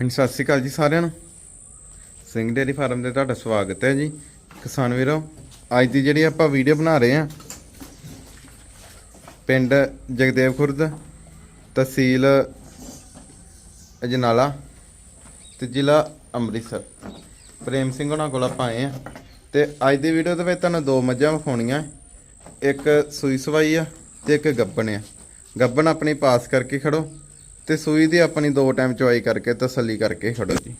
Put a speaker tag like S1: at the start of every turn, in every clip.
S1: ਹਾਂਜੀ, ਸਤਿ ਸ਼੍ਰੀ ਅਕਾਲ ਜੀ ਸਾਰਿਆਂ ਨੂੰ। ਸਿੰਘ ਡੇਅਰੀ ਫਾਰਮ ਤੇ ਤੁਹਾਡਾ ਸਵਾਗਤ ਹੈ ਜੀ। ਕਿਸਾਨ ਵੀਰੋ, ਅੱਜ ਦੀ ਜਿਹੜੀ ਆਪਾਂ ਵੀਡੀਓ ਬਣਾ ਰਹੇ ਹਾਂ, ਪਿੰਡ ਜਗਦੇਵ ਖੁਰਦ, ਤਹਿਸੀਲ ਅਜਨਾਲਾ ਤੇ ਜ਼ਿਲ੍ਹਾ ਅੰਮ੍ਰਿਤਸਰ। ਪ੍ਰੇਮ ਸਿੰਘ ਉਹਨਾਂ ਕੋਲ ਆਪਾਂ ਆਏ ਆ ਤੇ ਅੱਜ ਦੀ ਵੀਡੀਓ ਦੇ ਵਿੱਚ ਤੁਹਾਨੂੰ ਦੋ ਮੱਝਾਂ ਵਿਖਾਉਣੀਆਂ। ਇੱਕ ਸੂਈ ਸਵਾਈ ਆ ਤੇ ਇੱਕ ਗੱਬਣ ਆ। ਗੱਬਣ ਆਪਣੀ ਪਾਸ ਕਰਕੇ ਖੜੋ। ਤੇ ਸੂਈ ਦੀ ਆਪਣੀ ਦੋ ਟਾਈਮ ਚੁਆਈ ਕਰਕੇ ਤਸੱਲੀ ਕਰਕੇ ਖੜੋ ਜੀ।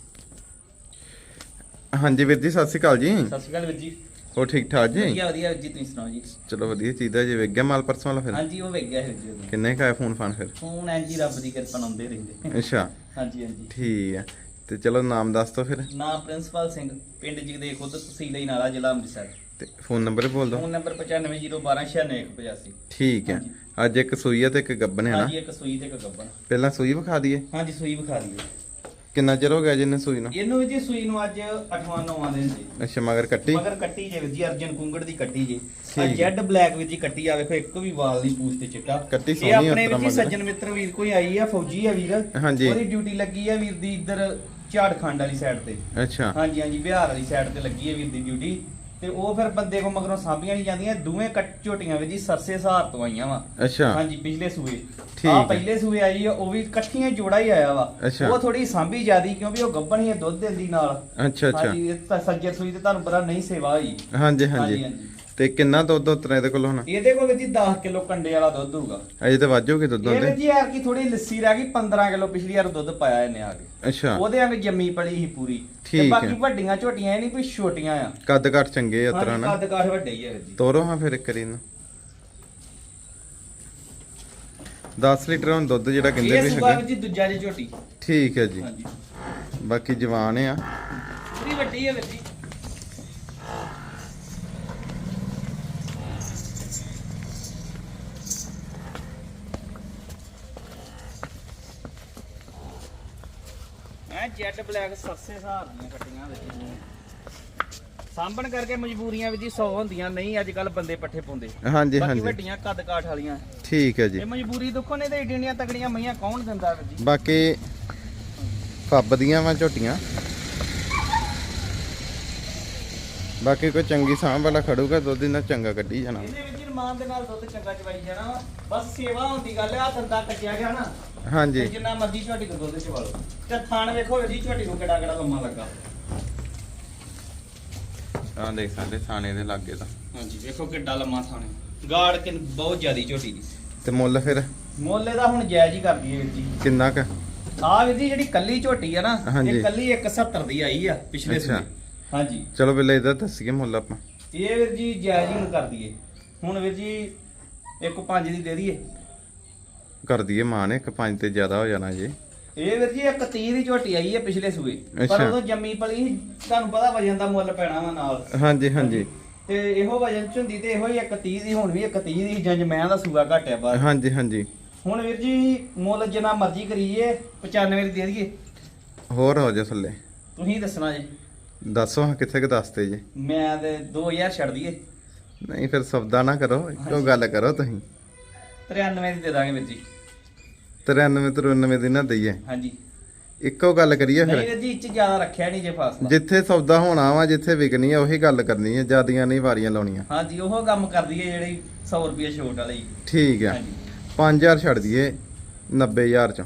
S1: ਹਾਂਜੀ ਵੀਰ ਜੀ ਸਤਿ ਸ਼੍ਰੀ ਅਕਾਲ ਜੀ।
S2: ਸਤਿ ਸ਼੍ਰੀ ਅਕਾਲ ਵੀਰ ਜੀ।
S1: ਹੋ ਠੀਕ ਠਾਕ ਜੀ?
S2: ਵਧੀਆ ਵਧੀਆ ਜੀ ਤੁਸੀਂ ਸੁਣਾਓ ਜੀ?
S1: ਚਲੋ ਵਧੀਆ ਚੀਜ਼ਾਂ ਜੀ ਵੇਖ ਗਿਆ ਮਾਲ ਪਰਸੋਂ ਵਾਲਾ ਫਿਰ?
S2: ਹਾਂਜੀ ਉਹ ਵੇਖ ਗਿਆ ਜੀ।
S1: ਕਿੰਨੇ ਕਾਇਆ ਫੋਨ ਫਾਨ ਫਿਰ?
S2: ਫੋਨ ਐ ਜੀ ਰੱਬ ਦੀ ਕਿਰਪਾ ਨਾਲ ਆਉਂਦੇ ਰਹਿੰਦੇ।
S1: ਅੱਛਾ।
S2: ਹਾਂਜੀ ਹਾਂਜੀ।
S1: ਠੀਕ ਆ ਤੇ ਚਲੋ ਨਾਮ ਦੱਸ ਦੋ ਫਿਰ।
S2: ਨਾਮ ਪ੍ਰਿੰਸੀਪਲ ਸਿੰਘ ਪਿੰਡ ਜਗਦੇ ਖੁਦ ਤਹਿਸੀਲ ਇਨਾਲਾ ਜ਼ਿਲ੍ਹਾ ਅੰਮ੍ਰਿਤਸਰ।
S1: ਤੇ ਫੋਨ ਨੰਬਰ ਬੋਲ ਦਿਓ।
S2: ਫੋਨ ਨੰਬਰ 9501296185
S1: ਠੀਕ ਹੈ। ਅੱਜ ਇੱਕ ਸੂਈ ਆ ਤੇ ਇੱਕ ਗੱਬਨ ਹੈ ਨਾ?
S2: ਹਾਂਜੀ ਇੱਕ ਸੂਈ ਤੇ ਇੱਕ ਗੱਬਨ
S1: ਪਹਿਲਾਂ ਸੂਈ ਵਿਖਾ ਦਈਏ?
S2: ਹਾਂਜੀ ਸੂਈ ਵਿਖਾ ਦਿਓ
S1: ਕਿੰਨਾ ਚਿਰ ਹੋ ਗਿਆ ਜਿੰਨੇ ਸੂਈ ਨੂੰ?
S2: ਇਹਨੂੰ ਜੀ ਸੂਈ ਨੂੰ ਅੱਜ 8ਵਾਂ 9ਵਾਂ ਦਿਨ ਜੀ।
S1: ਅੱਛਾ ਮਗਰ ਕੱਟੀ?
S2: ਮਗਰ ਕੱਟੀ ਜੇ ਜੀ ਅਰਜਨ ਕੁੰਗੜ ਦੀ ਕੱਟੀ ਜੇ। ਆ। ਜੈਡ ਬਲੈਕ ਵੀਰ ਜੀ ਕੱਟੀ ਆ ਵੇਖੋ ਇੱਕ ਵੀ ਵਾਲ ਨਹੀਂ ਪੂਛ ਤੇ ਚਿੱਟਾ।
S1: ਕੱਟੀ
S2: ਇਹ
S1: ਸੋਹਣੀ ਆ
S2: ਆਪਣੇ
S1: ਮਗਰ।
S2: ਸੱਜਣ ਮਿੱਤਰ ਵੀਰ ਕੋਈ ਆਈ ਆ ਫੌਜੀ ਆ ਵੀਰ।
S1: ਹਾਂਜੀ।
S2: ਉਹਦੀ ਡਿਊਟੀ ਲੱਗੀ ਆ ਵੀਰ ਦੀ ਇੱਧਰ ਝਾੜਖੰਡ ਵਾਲੀ ਸਾਈਡ ਤੇ।
S1: ਅੱਛਾ।
S2: ਹਾਂਜੀ ਹਾਂਜੀ ਬਿਹਾਰ ਵਾਲੀ ਸਾਈਡ ਤੇ ਲੱਗੀ ਹੈ ਵੀਰ ਦੀ ਡਿਊਟੀ। ਤੇ ਉਹ ਫਿਰ ਬੰਦੇ ਕੋ ਮਗਰੋਂ ਸਾਂਭੀਆਂ ਨਹੀਂ ਜਾਂਦੀਆਂ ਦੋਵੇਂ ਕੱਟ ਝੋਟੀਆਂ ਵੀਰ ਜੀ ਸਰਸੇ ਸਹਾਰ ਤੋਂ ਆਈਆਂ ਵਾ।
S1: ਅੱਛਾ।
S2: ਹਾਂਜੀ ਪਿਛਲੇ ਸੂਏ। ਆ। ਪਹਿਲੇ ਸੂਏ ਆਈ ਆ ਉਹ ਵੀ ਇਕੱਠੀਆਂ ਜੋੜਾ ਹੀ ਆਇਆ ਵਾ। ਉਹ ਥੋੜੀ ਸਾਂਭੀ ਜਿਆਦੀ ਕਿਉਂਕਿ ਉਹ ਗੱਭਣ ਹੀ ਦੁੱਧ ਦਿੰਦੀ ਨਾਲ।
S1: ਅੱਛਾ ਅੱਛਾ।
S2: ਹਾਂਜੀ ਸੱਜਰ ਸੂਈ ਤੇ ਤੁਹਾਨੂੰ ਪਤਾ ਨਹੀਂ ਸੇਵਾ ਹੋਈ।
S1: ਹਾਂਜੀ
S2: ਹਾਂਜੀ।
S1: ਤੇ ਕਿੰਨਾ ਦੁੱਧ ਉਤਰਾ ਇਹਦੇ ਕੋਲ ਹੁਣ?
S2: ਇਹਦੇ ਕੋਲ ਜੀ 10 ਕਿਲੋ ਕੰਡੇ ਵਾਲਾ ਦੁੱਧ ਹੋਊਗਾ।
S1: ਅਜੇ ਤੇ ਵਾਜੋਗੇ ਦੁੱਧ ਉਹਦੇ?
S2: ਜੀ ਯਾਰ ਕੀ ਥੋੜੀ ਲੱਸੀ ਰਹਿ ਗਈ 15 ਕਿਲੋ ਪਿਛਲੀ ਵਾਰ ਦੁੱਧ ਪਾਇਆ ਇਹਨੇ ਆ ਕੇ।
S1: ਅੱਛਾ।
S2: ਉਹਦੇ ਅੰਗ ਜੰਮੀ ਪਲੀ ਸੀ ਪੂਰੀ। ਤੇ
S1: ਠੀਕ
S2: ਬਾਕੀ। ਵੱਡੀਆਂ ਝੋਟੀਆਂ ਇਹ ਨਹੀਂ ਕੋਈ ਛੋਟੀਆਂ ਆ।
S1: ਕੱਦ ਘੱਟ ਚੰਗੇ ਆ ਉਤਰਾ ਨਾ?
S2: ਕੱਦ ਕਾਠ ਵੱਡੇ ਹੀ ਆ ਜੀ।
S1: ਤੋਰੋ ਹਾਂ ਫਿਰ ਵਾਰੀ ਇਹਨੂੰ। 10 ਲੀਟਰ ਹੁਣ ਦੁੱਧ ਜਿਹੜਾ ਕਹਿੰਦੇ
S2: ਇਹ
S1: ਵੀ
S2: ਸੂਆ
S1: ਹੈਗਾ।
S2: ਜੀ ਦੂਜਾ ਜੀ ਝੋਟੀ।
S1: ਠੀਕ ਹੈ ਜੀ।
S2: ਹਾਂਜੀ।
S1: ਬਾਕੀ ਜਵਾਨ ਆ।
S2: ਪੂਰੀ ਵੱਡੀ ਹੈ ਵੀਰ ਜੀ। ਐ ਜੈਡ ਬਲੈਕ ਸਰਸੇ ਹਾਰ ਦੀਆਂ ਕੱਟੀਆਂ ਵਿੱਚ ਸਾਂਭਣ ਕਰਕੇ ਮਜਬੂਰੀਆਂ ਵਿੱਚ 100 ਹੁੰਦੀਆਂ ਨਹੀਂ ਅੱਜ ਕੱਲ ਬੰਦੇ ਪੱਠੇ ਪਾਉਂਦੇ।
S1: ਹਾਂਜੀ
S2: ਬਾਕੀ
S1: ਹਾਂਜੀ।
S2: ਵੱਡੀਆਂ ਕੱਦ ਕਾਠ ਵਾਲੀਆਂ।
S1: ਠੀਕ ਹੈ ਜੀ।
S2: ਇਹ ਮਜਬੂਰੀ ਦੁੱਖੋਂ ਨੇ ਤੇ ਏਡੀਆਂ ਤਗੜੀਆਂ ਮਈਆਂ ਕੌਣ ਦਿੰਦਾ ਵੀਰ ਜੀ?
S1: ਬਾਕੀ ਫੱਬ ਦੀਆਂ ਵਾ ਝੋਟੀਆਂ। ਬਾਕੀ ਕੋਈ ਚੰਗੀ ਸਾਂਭ ਵਾਲਾ ਖੜੂਗਾ ਦੁੱਧ ਇਹਨਾਂ ਚੰਗਾ ਕੱਢੀ ਜਾਣਾ।
S2: ਇਹਦੇ ਵਿੱਚ ਰਮਾਨ ਦੇ ਨਾਲ ਦੁੱਧ ਚੰਗਾ ਚਵਾਈ ਜਾਣਾ ਵਾ। ਬਸ ਸੇਵਾ ਹੁੰਦੀ ਗੱਲ ਆ ਦੰਦਾ ਕੱਟਿਆ ਗਿਆ ਨਾ। ਤੇ
S1: ਹਾਂਜੀ
S2: ਜਿੰਨਾ ਮਰਜ਼ੀ ਝੋਟੀ ਕੋ ਦੁੱਧ ਚਵਾ ਲਓ। ਤੇ ਥਾਣ ਵੇਖੋ ਜੀ ਝੋਟੀ ਨੂੰ ਕਿਹੜਾ ਕਿਹੜਾ ਲੰਮਾ ਲੱਗਾ।
S1: ਆਹ ਦੇਖ ਸਕਦੇ ਥਾਣੇ ਦੇ ਲਾਗੇ ਦਾ।
S2: ਹਾਂਜੀ ਵੇਖੋ ਕਿੱਡਾ ਲੰਮਾ ਥਾਣੇ ਗਾੜ ਕਿ ਬਹੁਤ ਜ਼ਿਆਦੀ ਝੋਟੀ ਦੀ।
S1: ਤੇ ਮੁੱਲ ਫਿਰ?
S2: ਮੁੱਲ ਇਹਦਾ ਹੁਣ ਜਾਇਜ਼ ਹੀ ਕਰਦੀ ਹੈ ਵੀਰ ਜੀ।
S1: ਕਿੰਨਾ ਕ?
S2: ਆਹ ਵੀਰ ਜੀ ਜਿਹੜੀ ਕੱਲੀ ਝੋਟੀ ਆ ਨਾ
S1: ਹਾਂਜੀ।
S2: ਇਹ ਕੱਲੀ 170 ਦੀ ਆਈ ਆ ਪਿਛਲੇ
S1: ਅੱਛਾ।
S2: ਸਾਲ ਹਾਂਜੀ।
S1: ਚਲੋ ਪਹਿਲਾਂ ਇਹਦਾ ਦੱਸੀਏ ਮੁੱਲ ਆਪਾਂ।
S2: ਇਹ ਵੀਰ ਜੀ ਜਾਇਜ਼ ਹੀ ਹੁਣ ਕਰ ਦਈਏ। ਹੁਣ ਵੀਰ ਜੀ ਇੱਕ ਪੰਜ ਦੀ ਦੇ ਦਈਏ।
S1: ਕਰ ਦਈਏ ਮਾਨ ਇੱਕ ਪੰਜ ਤੇ ਜ਼ਿਆਦਾ ਹੋ ਜਾਣਾ ਜੀ।
S2: ਇਹ ਵੀਰ ਜੀ ਇੱਕ 30 ਦੀ ਝੋਟੀ ਆਈ ਹੈ ਪਿਛਲੇ ਸੂਏ। ਪਰ
S1: ਅੱਛਾ।
S2: ਉਦੋਂ ਜੰਮੀ ਪਲੀ ਸੀ, ਤੁਹਾਨੂੰ ਪਤਾ ਵਜਨ ਦਾ ਮੁੱਲ ਪੈਣਾ ਵਾ ਨਾਲ।
S1: ਹਾਂਜੀ ਹਾਂਜੀ।
S2: ਤੇ ਇਹੋ ਵਜਨ ਚ ਹੁੰਦੀ ਤੇ ਇਹੋ ਹੀ ਇੱਕ 30 ਦੀ ਹੁਣ ਵੀ ਇੱਕ 30 ਦੀ ਜੰਜ ਮੈਂ ਦਾ ਸੂਆ ਘਟਿਆ ਬਾਅਦ
S1: ਹਾਂਜੀ ਹਾਂਜੀ।
S2: ਹੁਣ ਵੀਰ ਜੀ ਮੁੱਲ ਜਿੰਨਾ ਮਰਜ਼ੀ ਕਰੀਏ 95 ਦੀ ਦੇ ਦਈਏ।
S1: ਹੋਰ ਹੋ ਜਾ ਥੱਲੇ।
S2: ਤੁਸੀਂ ਦੱਸਣਾ ਜੀ।
S1: ਦੱਸੋ ਹਾਂ ਕਿੱਥੇ ਕ ਦੱਸਦੇ ਜੀ?
S2: ਮੈਂ ਤੇ 2000 ਛੱਡ ਦਈਏ।
S1: ਨਹੀਂ ਫਿਰ ਸੌਦਾ ਨਾ ਕਰੋ ਇੱਕੋ ਗੱਲ ਕਰੋ ਤੁਸੀਂ।
S2: 93 ਦੀ ਦੇ ਦਾਂਗੇ ਵੀਰ ਜੀ।
S1: 93 93 ਦੀ ਨਾ ਦਈਏ।
S2: ਹਾਂਜੀ।
S1: ਇੱਕੋ ਗੱਲ ਕਰੀਏ
S2: ਨਹੀਂ
S1: ਫਿਰ
S2: ਵੀਰ ਜੀ ਇੱਚ ਜ਼ਿਆਦਾ ਰੱਖਿਆ ਨਹੀਂ ਜੇ ਫਾਸਲਾ।
S1: ਜਿੱਥੇ ਸੌਦਾ ਹੋਣਾ ਵਾ ਜਿੱਥੇ ਵਿਕਣੀ ਆ ਉਹੀ ਗੱਲ ਕਰਨੀ ਹੈ ਜਿਆਦੀਆਂ ਨਹੀਂ ਵਾਰੀਆਂ ਲਾਉਣੀਆਂ।
S2: ਹਾਂਜੀ ਉਹ ਕੰਮ ਕਰ ਦਈਏ ਜਿਹੜੀ 100 ਰੁਪਏ ਛੋਟ ਵਾਲੀ।
S1: ਠੀਕ ਆ।
S2: ਹਾਂਜੀ।
S1: 5000 ਛੱਡ ਦਈਏ 90000 ਚੋਂ।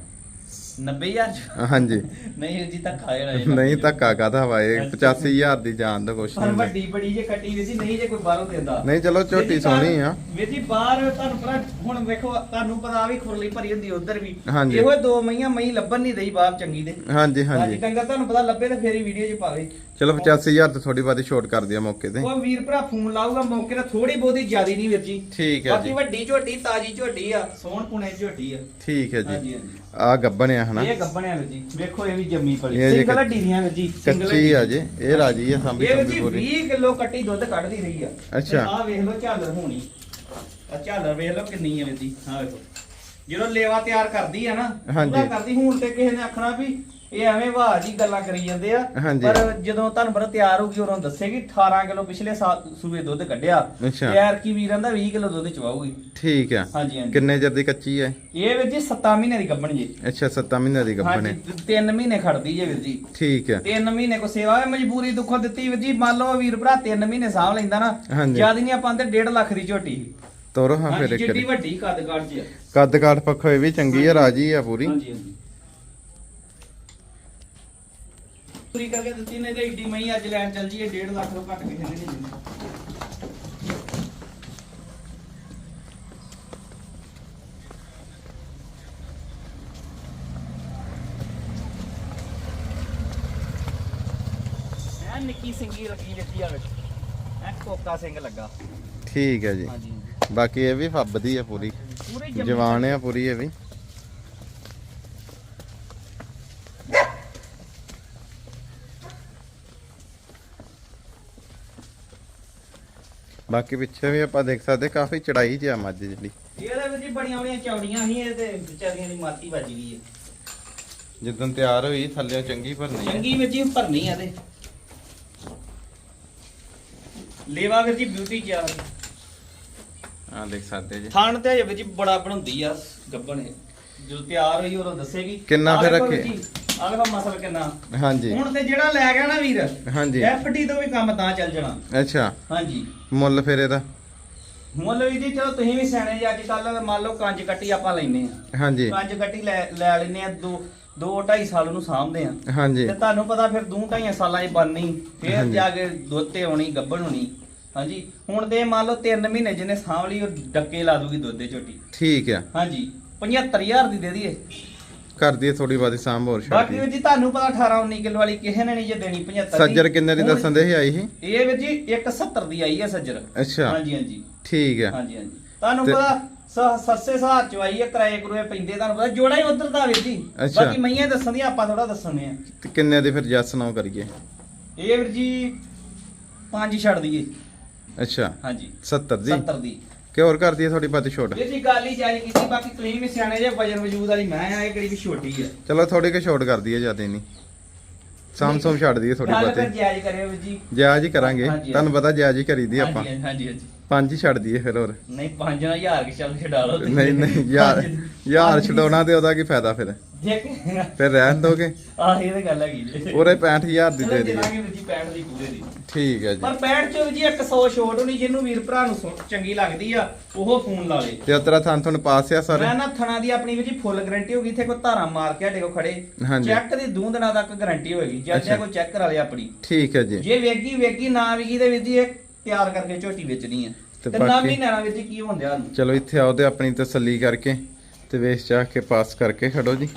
S2: 90000 ਚ?
S1: ਹਾਂਜੀ।
S2: ਨਹੀਂ ਵੀਰ ਜੀ ਤਾਂ ਖਾਏ ਰਹੇ
S1: ਨਹੀਂ ਧੱਕਾ ਕਾਦਾ ਵਾ? ਇਹ 85000 ਦੀ ਜਾਨ ਦਾ ਕੁਛ
S2: ਪਰ
S1: ਨਹੀਂ।
S2: ਵੱਡੀ ਬੜੀ ਜੇ ਕੱਟੀ ਵੀ ਸੀ ਨਹੀਂ ਜੇ ਕੋਈ ਬਾਹਰੋਂ ਦਿੰਦਾ।
S1: ਨਹੀਂ ਚਲੋ ਝੋਟੀ
S2: ਵੀਰ ਜੀ
S1: ਸੋਹਣੀ ਆ।
S2: ਵੀਰ ਜੀ ਬਾਹਰ ਤੁਹਾਨੂੰ ਪਤਾ ਹੁਣ ਵੇਖੋ ਤੁਹਾਨੂੰ ਪਤਾ ਵੀ ਖੁਰਲੀ ਭਰੀ ਹੁੰਦੀ ਉਧਰ ਵੀ।
S1: ਹਾਂਜੀ।
S2: ਇਹੋ ਦੋ ਮਈਆਂ ਮਈ ਲੱਭਣ ਨਹੀਂ ਦਈ ਬਾਹਰ ਚੰਗੀ ਦੇ।
S1: ਹਾਂਜੀ
S2: ਹਾਂਜੀ।
S1: ਹਾਂਜੀ
S2: ਡੰਗਰ ਤੁਹਾਨੂੰ ਪਤਾ ਲੱਭੇ ਤਾਂ ਫੇਰ ਹੀ ਵੀਡੀਓ 'ਚ ਪਾਵੇ
S1: ਚਲੋ 85000 ਤੇ ਥੋੜੀ ਬਾਦੀ ਛੋਟ ਕਰ ਦਿਆ ਮੌਕੇ ਤੇ।
S2: ਉਹ ਵੀਰ ਭਰਾ ਫੋਨ ਲਾਊਗਾ ਮੌਕੇ ਤੇ ਥੋੜੀ ਬਹੁਤੀ ਜ਼ਿਆਦੀ ਨਹੀਂ ਵੀਰ ਜੀ।
S1: ਠੀਕ ਹੈ
S2: ਬਾਕੀ
S1: ਜੀ।
S2: ਵੱਡੀ ਝੋਟੀ ਤਾਜੀ ਝੋਟੀ ਆ ਸੋਹਣ ਪੁਣੇ ਝੋਟੀ ਆ।
S1: ਠੀਕ ਹੈ ਜੀ। ਆ ਗੱਬਣ ਆ ਹਨਾ।
S2: ਇਹ ਗੱਬਣਿਆ ਵੀਰ ਜੀ। ਵੇਖੋ ਇਹ ਵੀ ਜੰਮੀ ਪਲੀ। ਸਿੰਗਲ ਹੱਡੀ ਦੀਆਂ ਵੀਰ ਜੀ
S1: ਕੱਚੀ। ਆ ਜੀ। ਇਹ ਰਾਜੀ ਆ ਸਾਂਭੀ ਸੰਭੀ ਪੂਰੀ।
S2: 20 ਕਿਲੋ ਕੱਟੀ ਦੁੱਧ ਕੱਢਦੀ ਰਹੀ ਆ।
S1: ਅੱਛਾ।
S2: ਆ ਵੇਖ ਲਓ ਝਾਲਰ ਹੋਣੀ। ਆ ਝਾਲਰ ਵੇਖ ਲਓ ਕਿੰਨੀ ਆ ਵੀਰ ਜੀ। ਆ ਵੇਖੋ। ਜਦੋਂ ਲੇਵਾ ਤਿਆਰ ਕਰਦੀ ਆ ਨਾ। ਪੂਰਾ ਕਰਦੀ। ਹੁਣ ਤੇ ਕਿਸੇ ਨੇ ਆਖਣਾ ਵੀ ਇਹ ਐਵੇਂ ਵਾਹ ਜੀ ਗੱਲਾਂ ਕਰੀ ਜਾਂਦੇ ਆ।
S1: ਹਾਂਜੀ।
S2: ਪਰ ਜਦੋਂ ਤੁਹਾਨੂੰ ਪਤਾ ਤਿਆਰ ਹੋ ਗਈ ਉਦੋਂ ਦੱਸੇਗੀ 18 ਕਿਲੋ ਪਿਛਲੇ ਸਾਲ ਸੂਏ ਦੁੱਧ ਕੱਢਿਆ।
S1: ਅੱਛਾ।
S2: ਯਾਰ ਕੀ ਵੀਰਾਂ ਦਾ 20 ਕਿਲੋ ਦੁੱਧ ਚਵਾਉਗੀ
S1: ਠੀਕ ਆ।
S2: ਹਾਂਜੀ ਹਾਂਜੀ।
S1: ਕਿੰਨੇ ਚਿਰ ਦੀ ਕੱਚੀ ਹੈ
S2: ਇਹ? ਵੀਰ ਜੀ 7 ਮਹੀਨੇ ਦੀ ਗੱਭਣ ਜੀ।
S1: ਅੱਛਾ 7 ਮਹੀਨੇ ਦੀ ਗੱਭਣ ਹੈ
S2: ਹਾਂਜੀ 3 ਮਹੀਨੇ ਖੜਦੀ ਜੇ ਵੀਰ ਜੀ।
S1: ਠੀਕ ਆ।
S2: 3 ਮਹੀਨੇ ਕੋ ਸੇਵਾ ਹੈ ਮਜਬੂਰੀ ਦੁੱਖੋਂ ਦਿੱਤੀ ਵੀਰ ਜੀ। ਮੰਨ ਲਓ ਵੀਰ ਭਰਾ 3 ਮਹੀਨੇ ਸਾਂਭ ਲੈਂਦਾ ਨਾ
S1: ਹਾਂਜੀ।
S2: ਜ਼ਿਆਦਾ ਨਹੀਂ ਆਪਾਂ ਤੇ 1.5 ਲੱਖ ਦੀ ਝੋਟੀ।
S1: ਤੋਰੋ ਹਾਂ ਫਿਰ ਇੱਕ
S2: ਜਿੱਡੀ
S1: ਵਾਰੀ।
S2: ਵੱਡੀ ਕੱਦ ਕਾਠ ਚ ਆ।
S1: ਕੱਦ ਕਾਠ ਪੱਖੋਂ ਇਹ ਵੀ ਚੰਗੀ ਆ ਰਾਜੀ ਆ ਪੂਰੀ।
S2: ਹਾਂਜੀ ਹਾਂਜੀ। ਪੂਰੀ ਕਰਕੇ ਦਿੱਤੀ ਨੇ ਤੇ ਏਡੀ ਮਈ ਅੱਜ ਲੈਣ ਚੱਲ ਜੀਏ 1.5 ਲੱਖ ਤੋਂ ਘੱਟ ਕਿਸੇ ਨੇ ਨਹੀਂ ਦਿੰਦੀ ਐ ਨਿੱਕੀ ਸਿੰਗੀ ਲੱਗੀ ਦਿੱਤੀ ਆ ਵਿੱਚ। ਐ ਕੋਕਾ ਸਿੰਘ ਲੱਗਾ।
S1: ਠੀਕ ਹੈ ਜੀ।
S2: ਹਾਂਜੀ।
S1: ਬਾਕੀ ਇਹ ਵੀ ਫੱਬਦੀ ਆ ਪੂਰੀ। ਜਵਾਨ ਆ ਪੂਰੀ ਇਹ ਵੀ। ਬਾਕੀ ਪਿੱਛੇ ਵੀ ਆਪਾਂ ਦੇਖ ਸਕਦੇ ਕਾਫੀ ਚੜਾਈ 'ਚ ਆ ਮੱਝ ਜਿਹੜੀ।
S2: ਇਹਦੇ ਵਿੱਚ ਹੀ ਬੜੀਆਂ ਬੜੀਆਂ ਚੌੜੀਆਂ ਸੀ ਇਹ ਤੇ ਵਿਚਾਰੀਆਂ ਦੀ ਮਾਤੀ ਵੱਜ ਗਈ ਹੈ।
S1: ਜਿੱਦਣ ਤਿਆਰ ਹੋਈ ਥੱਲੇ ਚੰਗੀ ਭਰਨੀ ਆ।
S2: ਚੰਗੀ ਵਿੱਚ ਹੀ ਭਰਨੀ ਆ ਤੇ। ਲੇਵਾ ਵਿੱਚ ਹੀ ਬਿਊਟੀ ਚਾਰ
S1: ਆਹ ਦੇਖ ਸਕਦੇ ਜੀ।
S2: ਥਾਣ ਤੇ ਵਿੱਚ ਹੀ ਬੜਾ ਬਣਾਉਂਦੀ ਆ ਗੱਬਣ ਜਦੋਂ ਤਿਆਰ ਹੋਈ ਉਦੋਂ ਦੱਸੇਗੀ।
S1: ਕਿੰਨਾ ਫਿਰ ਰੱਖੇ?
S2: ਆ ਵੇਖੋ ਮਸਲ ਕਿੰਨਾ?
S1: ਹਾਂਜੀ।
S2: ਹੁਣ ਤੇ ਜਿਹੜਾ ਲੈ ਗਿਆ ਨਾ ਵੀਰ
S1: ਹਾਂਜੀ।
S2: ਐਫਡੀ ਤੋਂ ਵੀ ਕੰਮ ਤਾਂ ਚੱਲ ਜਾਣਾ।
S1: ਅੱਛਾ।
S2: ਹਾਂਜੀ।
S1: ਮੁੱਲ ਫਿਰ ਇਹਦਾ?
S2: ਮੁੱਲ ਵੀ ਜੀ ਚਲੋ ਤੁਸੀਂ ਵੀ ਸਿਆਣੇ ਜੀ ਅੱਜ ਕੱਲ ਮੰਨ ਲਓ ਕੰਜ ਕੱਟੀ ਆਪਾਂ ਲੈਨੇ ਆ
S1: ਹਾਂਜੀ।
S2: ਕੰਜ ਕੱਟੀ ਲੈ ਲੈ ਲੈਨੇ ਆ ਦੋ ਦੋ ਢਾਈ ਸਾਲ ਨੂੰ ਸਾਂਭਦੇ ਆ
S1: ਹਾਂਜੀ।
S2: ਤੇ ਤੁਹਾਨੂੰ ਪਤਾ ਫਿਰ ਦੋ ਢਾਈਆਂ ਸਾਲਾਂ 'ਚ ਬਣਨੀ ਫਿਰ। ਜਾ ਕੇ ਦੁੱਧ ਤੇ ਆਉਣੀ ਗੱਭਣ ਹੋਣੀ। ਹਾਂਜੀ। ਹੁਣ ਤੇ ਮੰਨ ਲਓ 3 ਮਹੀਨੇ ਜਿਹਨੇ ਸਾਂਭ ਲਈ ਉਹ ਡੱਕੇ ਲਾ ਦੂਗੀ ਦੁੱਧ ਦੇ ਝੋਟੀ।
S1: ਠੀਕ ਆ।
S2: ਹਾਂਜੀ। 75000 ਦੀ ਦੇ ਦਈਏ।
S1: ਕਰਦੀ ਥੋੜੀ ਬਾਦੀ ਸਾਂਭ ਹੋਰ
S2: ਬਾਕੀ
S1: ਦੀ।
S2: ਵੀਰ ਜੀ ਤੁਹਾਨੂੰ ਪਤਾ 18 19 ਕਿਲੋ ਵਾਲੀ ਕਿਸੇ ਨੇ ਨਹੀਂ ਜੇ ਦੇਣੀ 75 ਦੀ।
S1: ਸੱਜਰ ਕਿੰਨੇ ਦੀ
S2: ਹੁਣ
S1: ਦੱਸਣ ਦੇ ਸੀ ਆਈ ਸੀ?
S2: ਇਹ ਵੀਰ ਜੀ 170 ਦੀ ਆਈ ਹੈ ਸੱਜਰ।
S1: ਅੱਛਾ।
S2: ਹਾਂਜੀ ਹਾਂਜੀ।
S1: ਠੀਕ ਆ
S2: ਹਾਂਜੀ ਹਾਂਜੀ। ਤੁਹਾਨੂੰ
S1: ਤੇ-
S2: ਪਤਾ ਸ- ਸੱਸੇ ਸਹਾਰ ਚ ਆਈ ਹੈ ਕਿਰਾਏ ਕਰੂਏ ਪੈਂਦੇ ਤੁਹਾਨੂੰ ਪਤਾ ਜੋੜਾ ਹੀ ਉਧਰ ਦਾ ਵੀਰ ਜੀ।
S1: ਅੱਛਾ।
S2: ਬਾਕੀ ਮਈਆਂ ਦੱਸਣ ਦੀ ਆਪਾਂ ਥੋੜਾ ਦੱਸਣੇ ਆ।
S1: ਤੇ ਕਿੰਨੇ ਦੀ ਫਿਰ ਜੱਸ ਨਾ ਕਰੀਏ?
S2: ਇਹ ਵੀਰ ਜੀ ਪੰਜ ਹੀ ਛੱਡ ਦਈਏ।
S1: ਅੱਛਾ।
S2: ਹਾਂਜੀ।
S1: 70 ਦੀ?
S2: 70 ਦੀ।
S1: ਕਿ ਹੋਰ ਕਰਦੀ ਹੈ ਥੋੜੀ ਬਾਤੀ ਛੋਟ?
S2: ਜੀ ਗੱਲ ਹੀ ਜਾਰੀ ਕੀਤੀ ਬਾਕੀ ਤੁਸੀਂ ਵੀ ਸਿਆਣੇ ਜੇ ਵਜਨ ਵਜੂਦ ਵਾਲੀ ਮੈਂ ਆ ਇਹ ਕਿਹੜੀ ਵੀ ਛੋਟੀ ਆ।
S1: ਚਲੋ ਥੋੜੀ ਕਿ ਛੋਟ ਕਰਦੀ ਹੈ ਜ਼ਿਆਦਾ ਨਹੀਂ। ਸਾਮਸਮ ਛੱਡ ਦਈਏ ਥੋੜੀ
S2: ਗੱਲ ਫਿਰ
S1: ਬਾਤੀ
S2: ਜਾਇਜ਼ ਕਰਿਓ ਵੀਰ ਜੀ।
S1: ਜਾਇਜ਼ ਹੀ ਕਰਾਂਗੇ।
S2: ਹਾਂਜੀ,
S1: ਤੁਹਾਨੂੰ ਪਤਾ ਜਾਇਜ਼ ਹੀ ਕਰੀਦੀ ਆਪਾਂ।
S2: ਹਾਂਜੀ ਹਾਂਜੀ ਹਾਂਜੀ
S1: ਪੰਜ ਹੀ ਛੱਡ ਦਈਏ ਫਿਰ ਹੋਰ।
S2: ਨਹੀਂ 5000 ਕਿ ਚੱਲ ਛਡਾ ਲਓ ਤੁਸੀਂ।
S1: ਨਹੀਂ ਨਹੀਂ ਯਾਰ
S2: ਪੰਜ-
S1: ਯਾਰ ਛਡਾਉਣਾ ਤੇ ਉਹਦਾ ਕੀ ਫਾਇਦਾ ਫਿਰ? ਫਿਰ ਰਹਿਣ ਦੋਗੇ?
S2: ਆਹ ਇਹ ਤਾਂ ਗੱਲ ਹੈਗੀ ਜੀ।
S1: ਉਹਰੇ 65000 ਦੀ ਦੇ
S2: ਦੇ
S1: ਦਈਏ
S2: ਦਾਂਗੇ ਵੀਰ ਜੀ 65 ਦੀ ਪੂਰੇ ਦੀ।
S1: ਠੀਕ ਹੈ
S2: ਪਰ
S1: ਜੀ
S2: 65 ਚੋਂ ਜੀ 100 ਛੋਟ ਹੋਣੀ ਜਿਹਨੂੰ ਵੀਰ ਭਰਾ ਨੂੰ ਸੁਣ- ਚੰਗੀ ਲੱਗਦੀ ਆ ਉਹ ਫੋਨ ਲਾ ਲੇ।
S1: ਤੇ ਉਤਰਾ ਥਾਂ ਤੁਹਾਨੂੰ ਪਾਸ ਆ ਸਾਰੇ?
S2: ਮੈਂ ਨਾ ਥਣਾ ਦੀ ਆਪਣੀ ਵੀ ਜੀ ਫੁੱਲ ਗਾਰੰਟੀ ਹੋਗੀ ਇੱਥੇ ਕੋਈ ਧਾਰਾ ਮਾਰ ਕੇ ਸਾਡੇ ਕੋ ਖੜੇ।
S1: ਹਾਂਜੀ।
S2: ਚੈੱਕ ਦੀ ਦੋ ਦਿਨਾਂ ਤੱਕ ਗਾਰੰਟੀ ਹੋਏਗੀ ਜਦ
S1: ਅੱਛਾ।
S2: ਕੋਈ ਚੈੱਕ ਕਰਾ ਲੇ ਆਪਣੀ।
S1: ਠੀਕ ਹੈ ਜੀ।
S2: ਜੇ ਵੇਗੀ ਵੇਗੀ ਨਾ ਦੇ ਵਿੱਚ ਜੀ ਇਹ ਤਿਆਰ ਕਰਕੇ ਝੋਟੀ ਵੇਚਣੀ ਆ।
S1: ਤੇ
S2: ਤੇ ਨਾ
S1: ਬਾਕੀ-
S2: ਮਹੀਨਿਆਂ ਨਾਲ ਵਿੱਚ ਕੀ ਹੁੰਦਿਆ ਨੂੰ
S1: ਚਲੋ ਇੱਥੇ ਆਓ ਤੇ ਆਪਣੀ ਤਸੱਲੀ ਕਰਕੇ ਤੇ ਵੇਚ ਚਾਹ ਕੇ ਪਾਸ ਕਰਕੇ ਖੜੋ ਜੀ।